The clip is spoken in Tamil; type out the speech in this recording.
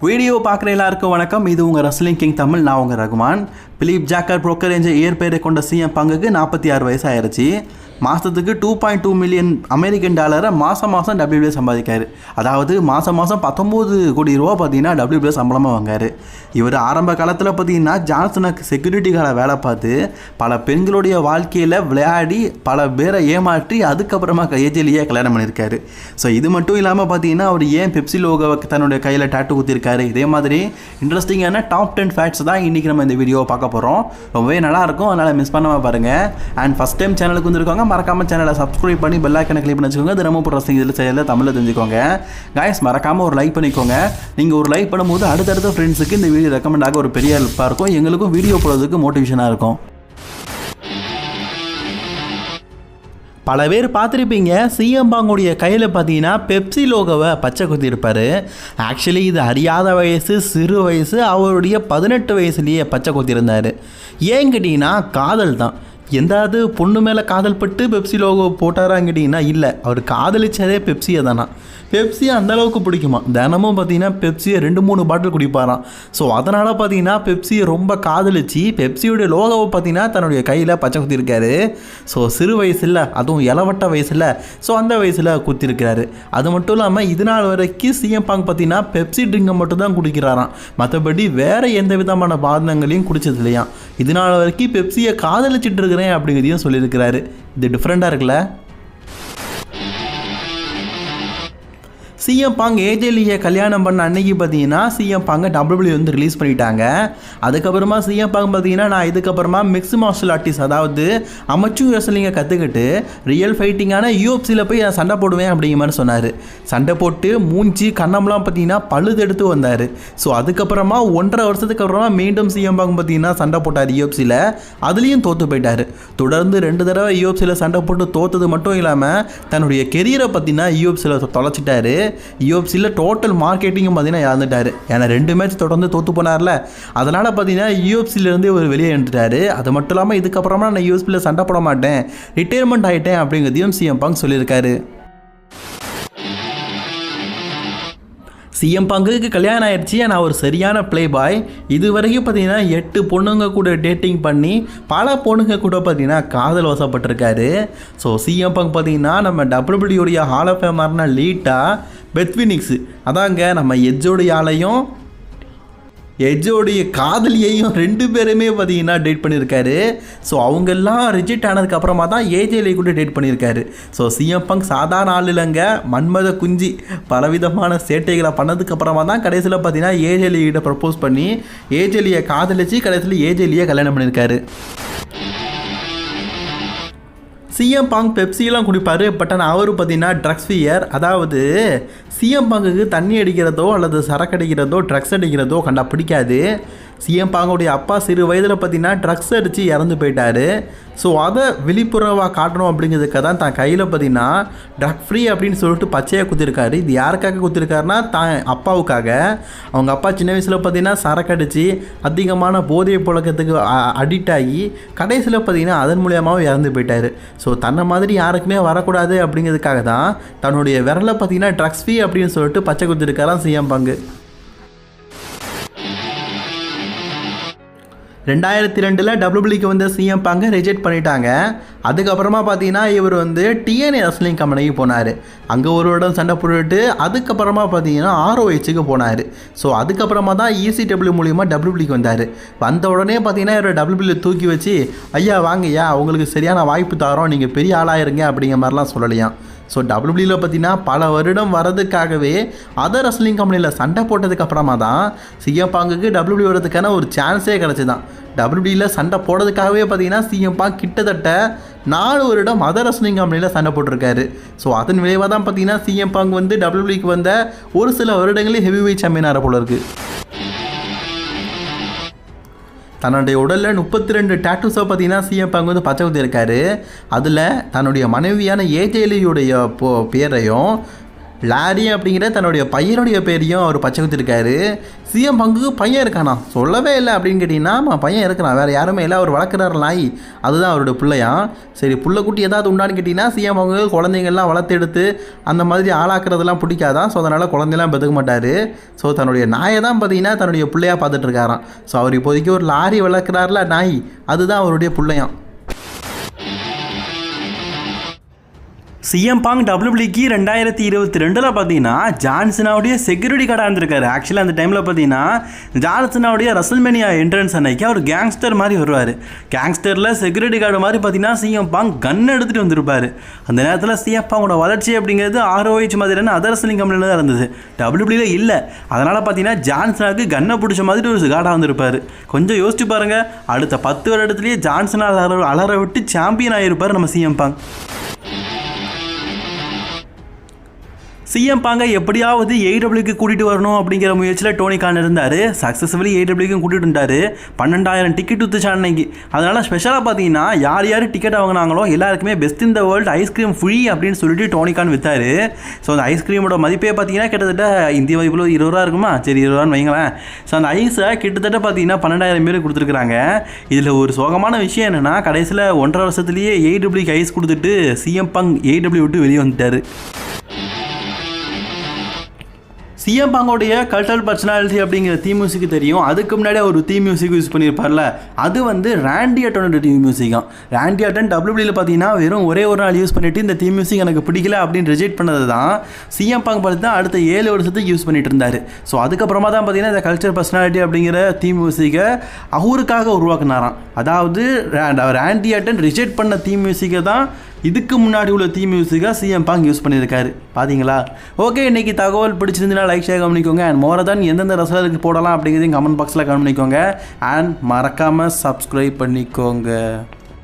வீடியோ பார்க்குற எல்லாருக்கும் வணக்கம். இது உங்கள் ரஸ்லிங் கிங் தமிழ். நான் உங்கள் ரகுமான். பிலிப் ஜாக்கர் புரோக்கர் என்ற இயற்பெயரை கொண்ட சிஎம் பங்குக்கு நாற்பத்தி ஆறு வயசு மாதத்துக்கு two point two million American டாலரை மாதம் மாதம் டபிள்யூபிள்யூ சம்பாதிக்காரு. அதாவது மாதம் மாதம் பத்தொம்போது கோடி ரூபா பார்த்தீங்கன்னா டபிள்யூபிள்யூ சம்பளமாக வாங்காரு இவர் ஆரம்ப காலத்தில் பார்த்தீங்கன்னா ஜான்சனுக்கு செக்யூரிட்டி வேலை பார்த்து பல பெண்களுடைய வாழ்க்கையில் விளையாடி பல பேரை ஏமாற்றி அதுக்கப்புறமா ஏஜிலேயே கல்யாணம் பண்ணியிருக்காரு. ஸோ இது மட்டும் இல்லாமல் பார்த்தீங்கன்னா அவர் ஏன் பெப்சி லோகோவை தன்னுடைய கையில் டாட்டு ஊற்றிருக்காரு இதே மாதிரி இன்ட்ரெஸ்டிங்கான டாப் டென் ஃபேக்ட்ஸ் தான் இன்றைக்கி நம்ம இந்த வீடியோவை பார்க்க போகிறோம் ரொம்பவே நல்லா இருக்கும் அதனால் மிஸ் பண்ணாமல் பாருங்கள் அண்ட் ஃபஸ்ட் டைம் சேனலுக்கு வந்திருக்கவங்க மறக்காமல் சேனலை சப்ஸ்கிரைப் பண்ணி பெல் ஐக்கனை கிளிக் பண்ணி வச்சுக்கோங்க. தினமும் போடுற இதில் செயலில் தமிழில் தெரிஞ்சுக்கோங்க. காய்ஸ் மறக்காமல் ஒரு லைக் பண்ணிக்கோங்க. நீங்கள் ஒரு லைக் பண்ணும்போது அடுத்தடுத்த ஃப்ரெண்ட்ஸுக்கு இந்த வீடியோ ரெக்கமெண்ட் ஆக ஒரு பெரிய ஹெல்ப்பாக இருக்கும். எங்களுக்கும் வீடியோ போடுறதுக்கு மோட்டிவேஷனாக இருக்கும். பல பேர் பார்த்துருப்பீங்க. சிஎம் பாங்குடைய கையில் பார்த்தீங்கன்னா பெப்சி லோகோவை பச்சை குத்திருப்பார் ஆக்சுவலி இது அறியாத வயசு சிறு வயசு அவருடைய பதினெட்டு வயசுலேயே பச்சை குத்திருந்தார் ஏன் கேட்டிங்கன்னா காதல் தான். எந்தாவது பொண்ணு மேலே காதல் பட்டு பெப்சி லோகோ போட்டாரான்னு கேட்டிங்கன்னா இல்லை. அவர் காதலிச்சதே பெப்சியை தானா. பெப்சியை அந்த அளவுக்கு பிடிக்குமா? தினமும் பார்த்தீங்கன்னா பெப்சியை ரெண்டு மூணு பாட்டில் குடிப்பாராம். ஸோ அதனால் பார்த்தீங்கன்னா பெப்சியை ரொம்ப காதலிச்சு பெப்சியோடைய லோகோவை பார்த்தீங்கன்னா தன்னுடைய கையில் பச்சை குத்திருக்காரு. ஸோ சிறு வயசில் அதுவும் இளவட்ட வயசில் ஸோ அந்த வயசில் குத்திருக்கிறாரு. அது மட்டும் இல்லாமல் இது நாள் வரைக்கும் சிஎம் பாங் பார்த்தீங்கன்னா பெப்சி ட்ரிங்கை மட்டும் தான் குடிக்கிறாராம். மற்றபடி வேறு எந்த விதமான பாதங்களையும் குடிச்சது இல்லையா இது நாள் வரைக்கும் பெப்சியை காதலிச்சிட்டு இருக்கிறேன் அப்படிங்கிறதையும் சொல்லியிருக்கிறாரு. இது டிஃப்ரெண்ட்டாக இருக்குல்ல? சிஎம் பாங் ஏஜேலியை கல்யாணம் பண்ண அன்னைக்கு பார்த்தீங்கன்னா சிஎம் பாங்க டபிள்யூ வந்து ரிலீஸ் பண்ணிட்டாங்க. அதுக்கப்புறமா சிஎம் பாங் பார்த்தீங்கன்னா நான் இதுக்கப்புறமா மிக்ஸ் மார்ஷல் ஆர்டிஸ்ட் அதாவது அமைச்சு ரெஸ்லிங்கை கற்றுக்கிட்டு ரியல் ஃபைட்டிங்கான யூஎஃப்சியில் போய் நான் சண்டை போடுவேன் அப்படிங்கிற மாதிரி சொன்னார். சண்டை போட்டு மூஞ்சி கண்ணம்லாம் பார்த்தீங்கன்னா பழுது எடுத்து வந்தார். ஸோ அதுக்கப்புறமா ஒன்றரை வருஷத்துக்கு அப்புறமா மீண்டும் சிஎம் பாங் பார்த்தீங்கன்னா சண்டை போட்டார் யூஎஃப்சியில் அதுலேயும் தோற்று போயிட்டார். தொடர்ந்து ரெண்டு தடவை யூஎஃப்சியில் சண்டை போட்டு தோத்தது மட்டும் இல்லாமல் தன்னுடைய கெரியரை பார்த்தீங்கன்னா யூஎஃப்சியில் தொலைச்சிட்டாரு. யூஎஃப்சியில் டோட்டல் மார்க்கெட்டிங்கும் பார்த்தீங்கன்னா இறந்துட்டார். ஏன்னா ரெண்டு மேட்ச் தொடர்ந்து தோற்று போனார்ல. அதனால் பார்த்தீங்கன்னா யூஎஃப்சிலேருந்து இவர் வெளியே எழுந்துட்டாரு அது மட்டும் இல்லாமல் இதுக்கப்புறமா நான் யூஎஃப்சியில் சண்டை போட மாட்டேன். ரிட்டையர்மெண்ட் ஆகிட்டேன் அப்படிங்கிறதையும் சிஎம் பாங் சொல்லியிருக்காரு. சிஎம் பங்குக்கு கல்யாணம் ஆயிடுச்சு. நான் ஒரு சரியான ப்ளே பாய் இது வரைக்கும் பார்த்தீங்கன்னா எட்டு பொண்ணுங்க கூட டேட்டிங் பண்ணி பல பொண்ணுங்க கூட பார்த்தீங்கன்னா காதல் வசப்பட்டிருக்காரு. ஸோ சிஎம் பங்க் பார்த்தீங்கன்னா நம்ம டபிள்யூபிள்யூடைய ஹால் ஆஃப் ஃபேமர்னா லீட்டாக பெத்வினிக்ஸு அதாங்க நம்ம எஜ்ஜோடைய ஆளையும் எஜ்ஜோடைய காதலியையும் ரெண்டு பேருமே பார்த்தீங்கன்னா டேட் பண்ணியிருக்காரு. ஸோ அவங்கெல்லாம் ரிஜெக்ட் ஆனதுக்கு அப்புறமா தான் ஏஜேலை கூட டேட் பண்ணியிருக்காரு. ஸோ சிஎம் பங்க் சாதாரண ஆள் இல்லைங்க. மன்மத குஞ்சி பலவிதமான சேட்டைகளை பண்ணதுக்கு அப்புறமா தான் கடைசியில் பார்த்தீங்கன்னா ஏஜேலியிட்ட ப்ரப்போஸ் பண்ணி ஏஜேலியை காதலிச்சு கடைசியில் ஏஜேலியை கல்யாணம் பண்ணியிருக்காரு. சிஎம் பாங் பெப்சிலாம் குடிப்பார் பட் ஆனால் அவர் பார்த்தீங்கன்னா ட்ரக்ஸ் ஃபியர் அதாவது சிஎம் பாங்குக்கு தண்ணி அடிக்கிறதோ அல்லது சரக்கு அடிக்கிறதோ ட்ரக்ஸ் அடிக்கிறதோ கண்டா பிடிக்காது சிஎம் பாங்கோடைய அப்பா சிறு வயதில் பார்த்தீங்கன்னா ட்ரக்ஸ் அடித்து இறந்து போயிட்டாரு. ஸோ அதை விழிப்புணர்வாக காட்டணும் அப்படிங்கிறதுக்காக தான் தான் கையில் பார்த்தீங்கன்னா ட்ரக் ஃப்ரீ அப்படின்னு சொல்லிட்டு பச்சையாக குத்திருக்காரு. இது யாருக்காக குத்திருக்காருனா தான் அப்பாவுக்காக. அவங்க அப்பா சின்ன வயசில் பார்த்தீங்கன்னா சரக்கு அடித்து அதிகமான போதை புழக்கத்துக்கு அடிக்ட் ஆகி கடைசியில் பார்த்தீங்கன்னா அதன் மூலியமாகவும் இறந்து போயிட்டார். ஸோ தன்னை மாதிரி யாருக்குமே வரக்கூடாது அப்படிங்கிறதுக்காக தான் தன்னுடைய விரலை பார்த்தீங்கன்னா ட்ரக்ஸ் ஃப்ரீ அப்படின்னு சொல்லிட்டு பச்சை குத்திருக்காராம் சிஎம் பங்கு. ரெண்டாயிரத்தி ரெண்டில் டபிள்யூபிளிக்கு வந்து சிஎம் பாங்க ரிஜெக்ட் பண்ணிட்டாங்க. அதுக்கப்புறமா பார்த்தீங்கன்னா இவர் வந்து டிஎன்ஏ ரெஸ்லிங் கம்பெனிக்கு போனார். அங்கே ஒரு இடம் சண்டை போட்டுட்டு அதுக்கப்புறமா பார்த்தீங்கன்னா ஆர்ஓஹெச்சுக்கு போனார். ஸோ அதுக்கப்புறமா தான் இசிடபிள்யூ மூலியமாக டபிள்யூபிளிக்கு வந்தார். வந்த உடனே பார்த்தீங்கன்னா இவர் டபிள்யூபிள்யூ தூக்கி வச்சு ஐயா வாங்கய்யா உங்களுக்கு சரியான வாய்ப்பு தரோம். நீங்கள் பெரிய ஆளாயிருங்க அப்படிங்கிற மாதிரிலாம் சொல்லலையாம். ஸோ டபிள்யூபிள்யூவில் பார்த்தீங்கன்னா பல வருடம் வரதுக்காகவே அதர் ரெஸ்லிங் கம்பெனியில் சண்டை போட்டதுக்கு அப்புறமா தான் சிஎம் பாங்குக்கு டபிள்யூபிள்யூ வரதுக்கான ஒரு சான்ஸே கிடச்சி தான் சண்டை போடுறதுக்காகவே பார்த்தீங்கன்னா சிஎம் பாங் கிட்டத்தட்ட நாலு வருடம் அதர் ரெஸ்லிங் கம்பெனியில் சண்டை போட்டிருக்காரு. ஸோ அதன் விளைவாக தான் பார்த்தீங்கன்னா சிஎம் பாங் வந்து டபிள்யூபிக்கு வந்த ஒரு சில வருடங்களே ஹெவி வெயிட் சாம்பியனாக போல இருக்குது தன்னுடைய உடலில் முப்பத்தி ரெண்டு டேட்டூஸை பார்த்தீங்கன்னா சிஎம் பங்கு வந்து பச்சை குத்தி இருக்காரு அதில் தன்னுடைய மனைவியான ஏஜேலியுடைய போ பேரையும் லாரி அப்படிங்கிற தன்னுடைய பையனுடைய பேரையும் அவர் பச்சை குத்திருக்காரு சிஎம் பங்குக்கு பையன் இருக்கானா? சொல்லவே இல்லை அப்படின்னு கேட்டிங்கன்னா ஆமாம் பையன் இருக்கிறான். வேறு யாருமே இல்லை. அவர் வளர்க்குறாரு நாய் அதுதான் அவருடைய பிள்ளையா? சரி புள்ளக்குட்டி ஏதாவது உண்டான்னு கேட்டிங்கன்னா சிஎம் பங்கு குழந்தைங்கள்லாம் வளர்த்தெடுத்து அந்த மாதிரி ஆளாக்குறதெல்லாம் பிடிக்காதான் ஸோ அதனால் குழந்தைலாம் பெற்றுக்க மாட்டார். ஸோ தன்னுடைய நாயை தான் பார்த்தீங்கன்னா தன்னுடைய பிள்ளையாக பார்த்துட்ருக்காராம் ஸோ அவர் இப்போதைக்கு ஒரு லாரி வளர்க்குறாருல நாய். அதுதான் அவருடைய பிள்ளையான் சிஎம் பாங் டபிள்யூபிளிக்கு ரெண்டாயிரத்தி இருபத்தி ரெண்டில் பார்த்தீங்கன்னா ஜான்சனாவுடைய செக்யூரிட்டி கார்டாக இருந்திருக்காரு. ஆக்சுவலாக அந்த டைமில் பார்த்தீங்கன்னா ஜான்சனாவுடைய ரசல்மேனியா என்ட்ரன்ஸ் அன்னைக்கு அவர் கேங்ஸ்டர் மாதிரி வருவார். கேங்ஸ்டரில் செக்யூரிட்டி கார்டு மாதிரி பார்த்தீங்கன்னா சிஎம் பாங் கன் எடுத்துகிட்டு வந்திருப்பார். அந்த நேரத்தில் சிஎம் பாங்கோட வளர்ச்சி அப்படிங்கிறது ஆர்ஓஹெச் மாதிரியான அதர் ரசலிங் கம்பெனியில் தான் இருந்தது. டபிள்யூபிளியில் இல்லை. அதனால் பார்த்தீங்கன்னா ஜான்சனாவுக்கு கன்னை பிடிச்ச மாதிரி ஒரு கார்டாக வந்திருப்பார். கொஞ்சம் யோசிச்சு பாருங்கள் அடுத்த பத்து வருடத்துலேயே ஜான்சனா அலற அலற விட்டு சாம்பியன் ஆகியிருப்பார் நம்ம சிஎம் பாங் சிஎம் பாங்க எப்படியாவது ஏடபிள்யூக்கு கூட்டிகிட்டு வரணும் அப்படிங்கிற முயற்சியில் டோனி கான் இருந்தார். சக்ஸஸ்ஃபுல்லி ஏடபிள்யூக்கும் கூட்டிட்டு இருந்தார் பன்னெண்டாயிரம் டிக்கெட் வித்துச்சு அன்னைக்கு அதனால் ஸ்பெஷலாக பார்த்தீங்கன்னா யார் யார் டிக்கெட் வாங்கினாங்களோ எல்லாருக்குமே best in the world ice cream free அப்படின்னு சொல்லிட்டு டோனி கான் வித்தார். ஸோ அந்த ஐஸ்கிரீமோட மதிப்பே பார்த்தீங்கன்னா கிட்டத்தட்ட இந்திய மதிப்பில் இருபது ரூபா இருக்குமா? சரி இருபது ரூபான்னு வைங்களேன். ஸோ அந்த ஐஸை கிட்டத்தட்ட பார்த்தீங்கன்னா பன்னெண்டாயிரம் பேர் கொடுத்துருக்குறாங்க. இதில் ஒரு சோகமான விஷயம் என்னென்னா கடைசியில் ஒன்றரை வருஷத்துலேயே ஏடபிள்யூக்கு ஐஸ் கொடுத்துட்டு சிஎம் பங் ஏடபிள்யூ விட்டு வெளியே வந்துட்டார். சிஎம் பாங்கோடைய கல்ட்ரல் பர்சனாலிட்டி அப்படிங்கிற தீ மியூசிக் தெரியும். அதுக்கு முன்னாடி ஒரு தீம் மியூசிக் யூஸ் பண்ணியிருப்பார்ல. அது வந்து ராண்டி அட்டனோட மியூசிக் தான் ரேண்டி அட்டன் டபிள்யூபியில் பார்த்தீங்கன்னா வெறும் ஒரே ஒரு நாள் யூஸ் பண்ணிட்டு இந்த தீ மியூசிக் எனக்கு பிடிக்கல அப்படின்னு ரிஜெக்ட் பண்ணது தான் சிஎம் பாங் பார்த்து தான் அடுத்த ஏழு வருஷத்துக்கு யூஸ் பண்ணிட்டு இருந்தார். ஸோ அதுக்கப்புறமா தான் பார்த்தீங்கன்னா இந்த கல்ச்சர் பர்சனாலிட்டி அப்படிங்கிற தீம் மியூசிக்கை அவருக்காக உருவாக்குனாராம். அதாவது ரேண்டி அட்டன் ரிஜெக்ட் பண்ண தீம் மியூசிக்கை தான் இதுக்கு முன்னாடி உள்ள தீம் மியூசிக்காக சிஎம் பாங் யூஸ் பண்ணியிருக்காரு. பார்த்தீங்களா ஓகே இன்னைக்கு தகவல் பிடிச்சிருந்துன்னா லைக் ஷேர் கவனிக்கோங்க அண்ட் மோர தான் எந்தெந்த ரசலுக்கு போடலாம் அப்படிங்கிறதையும் கமெண்ட் பாக்ஸில் கவனிக்கோங்க அண்ட் மறக்காமல் சப்ஸ்கிரைப் பண்ணிக்கோங்க.